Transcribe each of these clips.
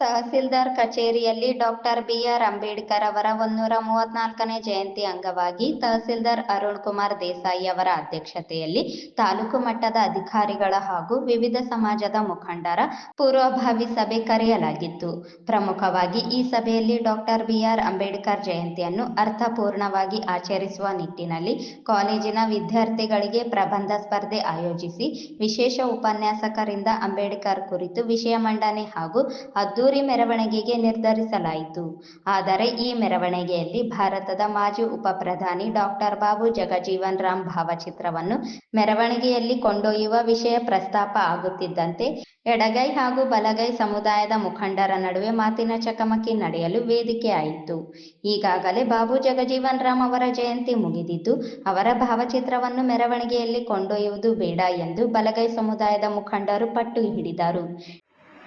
ತಹಸೀಲ್ದಾರ್ ಕಚೇರಿಯಲ್ಲಿ doctor B R Ambedkar ಅವರ ಒಂದೂರ ಮೂವತ್ನಾಲ್ಕನೇ ಜಯಂತಿ ಅಂಗವಾಗಿ ತಹಸೀಲ್ದಾರ್ ಅರುಣ್ ಕುಮಾರ್ ದೇಸಾಯಿ ಅವರ ಅಧ್ಯಕ್ಷತೆಯಲ್ಲಿ ತಾಲೂಕು ಮಟ್ಟದ ಅಧಿಕಾರಿಗಳ ಹಾಗೂ ವಿವಿಧ ಸಮಾಜದ ಮುಖಂಡರ ಪೂರ್ವಭಾವಿ ಸಭೆ ಕರೆಯಲಾಗಿತ್ತು. ಪ್ರಮುಖವಾಗಿ ಈ ಸಭೆಯಲ್ಲಿ ಡಾಕ್ಟರ್ ಬಿಆರ್ ಅಂಬೇಡ್ಕರ್ ಜಯಂತಿಯನ್ನು ಅರ್ಥಪೂರ್ಣವಾಗಿ ಆಚರಿಸುವ ನಿಟ್ಟಿನಲ್ಲಿ ಕಾಲೇಜಿನ ವಿದ್ಯಾರ್ಥಿಗಳಿಗೆ ಪ್ರಬಂಧ ಸ್ಪರ್ಧೆ ಆಯೋಜಿಸಿ, ವಿಶೇಷ ಉಪನ್ಯಾಸಕರಿಂದ ಅಂಬೇಡ್ಕರ್ ಕುರಿತು ವಿಷಯ ಮಂಡನೆ ಹಾಗೂ ಅದ್ದೂರಿ ಮೆರವಣಿಗೆಗೆ ನಿರ್ಧರಿಸಲಾಯಿತು. ಆದರೆ ಈ ಮೆರವಣಿಗೆಯಲ್ಲಿ ಭಾರತದ ಮಾಜಿ ಉಪ ಪ್ರಧಾನಿ ಡಾಕ್ಟರ್ ಬಾಬು ಜಗಜೀವನ್ ರಾಮ್ ಭಾವಚಿತ್ರವನ್ನು ಮೆರವಣಿಗೆಯಲ್ಲಿ ಕೊಂಡೊಯ್ಯುವ ವಿಷಯ ಪ್ರಸ್ತಾಪ ಆಗುತ್ತಿದ್ದಂತೆ, ಎಡಗೈ ಹಾಗೂ ಬಲಗೈ ಸಮುದಾಯದ ಮುಖಂಡರ ನಡುವೆ ಮಾತಿನ ಚಕಮಕಿ ನಡೆಯಲು ವೇದಿಕೆ ಆಯಿತು. ಈಗಾಗಲೇ ಬಾಬು ಜಗಜೀವನ್ ರಾಮ್ ಅವರ ಜಯಂತಿ ಮುಗಿದಿದ್ದು, ಅವರ ಭಾವಚಿತ್ರವನ್ನು ಮೆರವಣಿಗೆಯಲ್ಲಿ ಕೊಂಡೊಯ್ಯುವುದು ಬೇಡ ಎಂದು ಬಲಗೈ ಸಮುದಾಯದ ಮುಖಂಡರು ಪಟ್ಟು ಹಿಡಿದರು.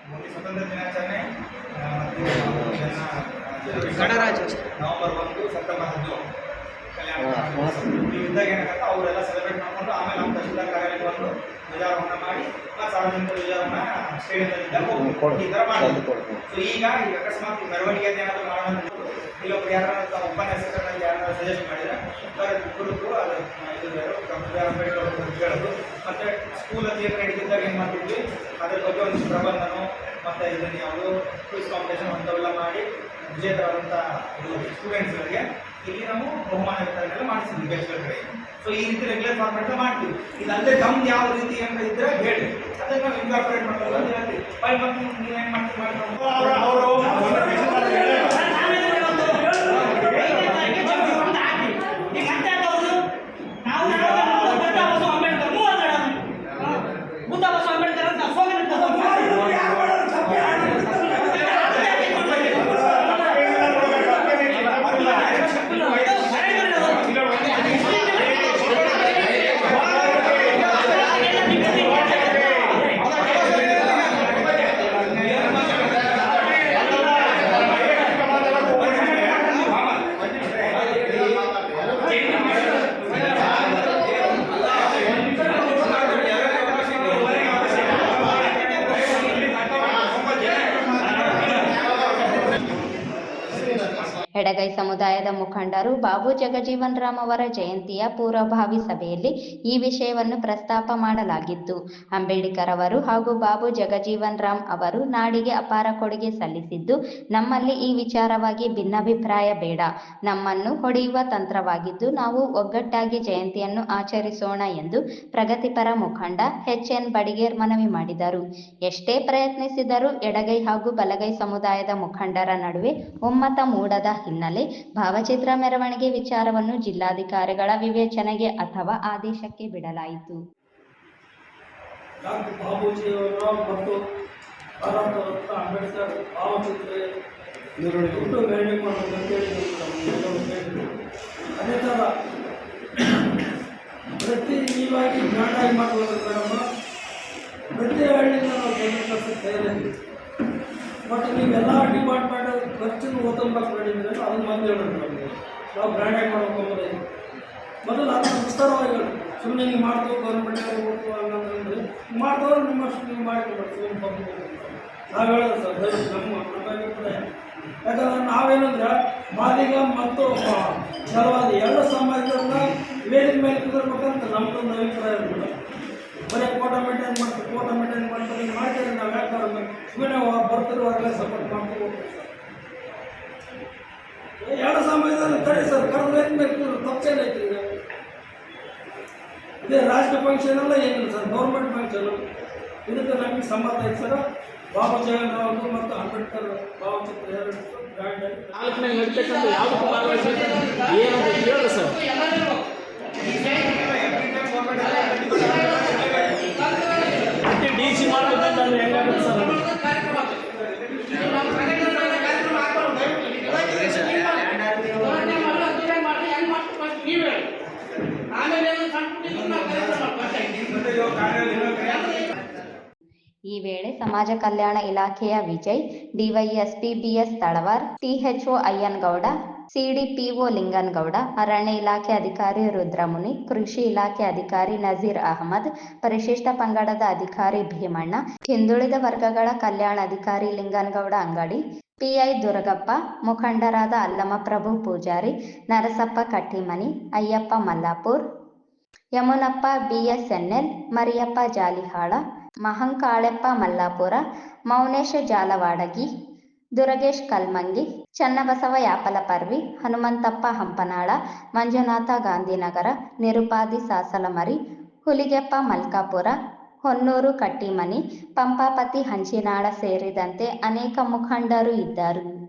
ಸ್ವತಂತ್ರ ದಿನಾಚರಣೆ ಆ, ಗಣರಾಜ್ಯೋತ್ಸವ. ನವೆಂಬರ್ ಒಂದು ಸೆಪ್ಟೆಂಬರ್ ಹದಿನೇಳು ಕಲ್ಯಾಣ ಇದ್ದಾಗ ಏನಕ್ಕಂತ ಅವರೆಲ್ಲ ಸೆಲೆಬ್ರೇಟ್ ಮಾಡ್ಕೊಂಡು ಆಮೇಲೆ ನಮ್ಮ ತಹಶೀಲ್ದಾರ್ ಕಾರ್ಯಾಲಯಕ್ಕೆ ಬಂದು ಧ್ವಜಾರೋಹಣ ಮಾಡಿ ಮತ್ತು ಸಾರ್ವಜನಿಕ ಧ್ವಜಾರೋಹಣ ಸ್ಟೇಡಿಯಂದಲ್ಲಿದ್ದಾಗ ಈ ಥರ ಮಾಡ್ಬೋದು ಸೊ ಈಗ ಈಗ ಅಕಸ್ಮಾತ್ ಮೆರವಣಿಗೆ ಏನಾದರೂ ಮಾಡೋಣ ಇಲ್ಲೊಬ್ರು ಯಾರು ಉಪನ್ಯಾಸಕರಲ್ಲಿ ಯಾರು ಸಜೆಸ್ಟ್ ಮಾಡಿದ್ರೆ ಕುರಿತು ಅದು ಇದು ಯಾರು ಡಾಕ್ಟರ್ ಅಂಬೇಡ್ಕರ್ ಅವರು ಹೇಳೋದು ಮತ್ತು ಸ್ಕೂಲಲ್ಲಿ ಏನು ನಡೀತಿದ್ದಾಗ ಏನು ಮಾಡ್ತಿದ್ವಿ? ಪ್ರಬಂಧನೋ ಮತ್ತು ಇದನ್ನು ಯಾವುದು ಕ್ವಿಸ್ ಕಾಂಪಿಟೇಷನ್ ಅಂಥವೆಲ್ಲ ಮಾಡಿ ವಿಜೇತರಾದಂಥ ಸ್ಟೂಡೆಂಟ್ಸ್ಗಳಿಗೆ ಇಲ್ಲಿ ನಾವು ಬಹುಮಾನ ವಿತರಣೆ ಮಾಡಿಸಿದ್ವಿ ಗೆಸ್ಟ್ಗಳ ಕಡೆ. ಸೊ ಈ ರೀತಿ ರೆಗ್ಯುಲರ್ ಫಾರ್ಮೆಟ್ ಮಾಡ್ತೀವಿ. ಇದಲ್ಲದೆ ತಮ್ದು ಯಾವ ರೀತಿ ಅಂತ ಇದ್ರೆ ಹೇಳಿ ಅದನ್ನ ನಾವು ಇನ್ಕಾರ್ಪೊರೇಟ್ ಮಾಡ್ತೀವಿ ಅಂತ ಹೇಳ್ತೀವಿ. ಮತ್ತೆ ನೀವೇನು ಮಾಡ್ತೀವಿ ಅವರು ಎಡಗೈ ಸಮುದಾಯದ ಮುಖಂಡರು ಬಾಬು ಜಗಜೀವನ್ ರಾಮ್ ಅವರ ಜಯಂತಿಯ ಪೂರ್ವಭಾವಿ ಸಭೆಯಲ್ಲಿ ಈ ವಿಷಯವನ್ನು ಪ್ರಸ್ತಾಪ ಮಾಡಲಾಗಿತ್ತು. ಅಂಬೇಡ್ಕರ್ ಅವರು ಹಾಗೂ ಬಾಬು ಜಗಜೀವನ್ ರಾಮ್ ಅವರು ನಾಡಿಗೆ ಅಪಾರ ಕೊಡುಗೆ ಸಲ್ಲಿಸಿದ್ದು, ನಮ್ಮಲ್ಲಿ ಈ ವಿಚಾರವಾಗಿ ಭಿನ್ನಾಭಿಪ್ರಾಯ ಬೇಡ. ನಮ್ಮನ್ನು ಹೊಡೆಯುವ ತಂತ್ರವಾಗಿದ್ದು, ನಾವು ಒಗ್ಗಟ್ಟಾಗಿ ಜಯಂತಿಯನ್ನು ಆಚರಿಸೋಣ ಎಂದು ಪ್ರಗತಿಪರ ಮುಖಂಡ ಎಚ್. ಎನ್. ಬಡಿಗೇರ್ ಮನವಿ ಮಾಡಿದರು. ಎಷ್ಟೇ ಪ್ರಯತ್ನಿಸಿದರೂ ಎಡಗೈ ಹಾಗೂ ಬಲಗೈ ಸಮುದಾಯದ ಮುಖಂಡರ ನಡುವೆ ಒಮ್ಮತ ಮೂಡದ ಹಿನ್ನೆಲೆ ಭಾವಚಿತ್ರ ಮೆರವಣಿಗೆ ವಿಚಾರವನ್ನು ಜಿಲ್ಲಾಧಿಕಾರಿಗಳ ವಿವೇಚನೆಗೆ ಅಥವಾ ಆದೇಶಕ್ಕೆ ಬಿಡಲಾಯಿತು. ಮತ್ತು ಪ್ರತಿ ಹಳ್ಳಿಯಿಂದ ನಾವು ತಯಾರಿದ್ದೀವಿ ನೀವೆಲ್ಲ ಡಿಪಾರ್ಟ್ಮೆಂಟ್ ಖರ್ಚನ್ನು ಓದಂಬಕ್ಕೆ ಮಾಡಿದ್ರೆ ಅದನ್ನು ಮಂದಿ ಹೇಳೋದು ನಮಗೆ. ನಾವು ಗ್ರ್ಯಾಂಡಾಗಿ ಮಾಡ್ಕೊಂಬುದು ಮೊದಲು ಅದನ್ನು ವಿಸ್ತಾರವಾಗಿ ಸುಮ್ಮನೆ ನೀವು ಮಾಡ್ತೀವಿ ಗೌರ್ಮೆಂಟ್ ಹೋಗ್ತು ಅನ್ನೋದಂದರೆ ಮಾಡಿದವರು ನಿಮ್ಮಷ್ಟು ನೀವು ಮಾಡಿಕೊಂಡು ಸುಮ್ಮನೆ ಬಂದು ನಾವು ಹೇಳೋದು ಸರ್ ದಯವಿಟ್ಟು ನಮ್ಮ ಅಭಿಪ್ರಾಯ. ಯಾಕಂದ್ರೆ ನಾವೇನಂದ್ರೆ ಮಾದಿಗ ಮತ್ತು ಸರ್ವಾದ ಎರಡು ಸಮಾಜದನ್ನ ವೇದಿಕೆ ಮೇಲೆ ಕುದಿರ್ಬೇಕಂತ ನಮ್ಮದೊಂದು ಅಭಿಪ್ರಾಯ ಇರಲಿಲ್ಲ ಬರೀ ಕೋಟ ಮೇಂಟೈನ್ ಮಾಡ್ತೀವಿ ಕೋಟ ಮೇಂಟೈನ್ ಮಾಡ್ತಾರೆ ಮಾಡ್ತೀವಿ ನಾವು ಯಾಕೆ ಸುಮ್ಮನೆ ಬರ್ತಿರುವಾಗಲೇ ಸಪೋರ್ಟ್ ಮಾಡ್ತೀವಿ. ಎರಡು ತಡೆ ಸರ್ ಕರೆದು ಕೂತ್ರು ತಪ್ಪೇನೈತಿ ಈಗ ಇದೇ ರಾಷ್ಟ್ರ ಫಂಕ್ಷನ್ ಅಲ್ಲ ಏನಿಲ್ಲ ಸರ್ ಗೌರ್ಮೆಂಟ್ ಫಂಕ್ಷನ್ ಇದಕ್ಕೆ ನಮಗೆ ಸಂಬಂಧ ಐತೆ ಸರ್. ಬಾಬು ಜಗನ್ರಾವ್ ಮತ್ತು ಅಂಬೇಡ್ಕರ್ ಭಾವಚಿತ್ರ ಎರಡು ತಾಲೂಕಿನಲ್ಲಿ ನಡೀತಕ್ಕಂಥ ಯಾವುದಕ್ಕೂ ಭಾಗವಹಿಸಿದ್ರೆ ಏನಂತ ಹೇಳಿ ಸರ್ ಮತ್ತೆ ಡಿ ಸಿ ಮಾಡ್ಬೇಕಂತಂದ್ರೆ ಹೆಂಗಾಗುತ್ತೆ ಸರ್ ಅದು? ಈ ವೇಳೆ ಸಮಾಜ ಕಲ್ಯಾಣ ಇಲಾಖೆಯ Vijay DYSP BS Talwar THO Ayyanagouda, CDPO Linganagouda, ಅರಣ್ಯ ಇಲಾಖೆ ಅಧಿಕಾರಿ ರುದ್ರಮುನಿ, ಕೃಷಿ ಇಲಾಖೆ ಅಧಿಕಾರಿ ನಜೀರ್ ಅಹಮದ್, ಪರಿಶಿಷ್ಟ ಪಂಗಡದ ಅಧಿಕಾರಿ ಭೀಮಣ್ಣ, ಹಿಂದುಳಿದ ವರ್ಗಗಳ ಕಲ್ಯಾಣ ಅಧಿಕಾರಿ ಲಿಂಗನ್ಗೌಡ ಅಂಗಡಿ, ಪಿಐ ದುರಗಪ್ಪ, ಮುಖಂಡರಾದ ಅಲ್ಲಮಪ್ರಭು ಪೂಜಾರಿ, ನರಸಪ್ಪ ಕಟ್ಟಿಮನಿ, ಅಯ್ಯಪ್ಪ ಮಲ್ಲಾಪುರ್ ಯಮುನಪ್ಪ ಬಿಎಸ್ಎನ್ಎಲ್, ಮರಿಯಪ್ಪ ಜಾಲಿಹಾಳ, ಮಹಂಕಾಳೆಪ್ಪ ಮಲ್ಲಾಪುರ, ಮೌನೇಶ ಜಾಲವಾಡಗಿ, ದುರಗೇಶ್ ಕಲ್ಮಂಗಿ, ಚನ್ನಬಸವ ಯಾಪಲಪರ್ವಿ ಹನುಮಂತಪ್ಪ ಹಂಪನಾಳ, ಮಂಜುನಾಥ ಗಾಂಧಿನಗರ, ನಿರುಪಾದಿ ಸಾಸಲಮರಿ, ಹುಲಿಗೆಪ್ಪ ಮಲ್ಕಾಪುರ, ಹೊನ್ನೂರು ಕಟ್ಟಿಮನಿ, ಪಂಪಾಪತಿ ಹಂಚಿನಾಳ ಸೇರಿದಂತೆ ಅನೇಕ ಮುಖಂಡರು ಇದ್ದರು.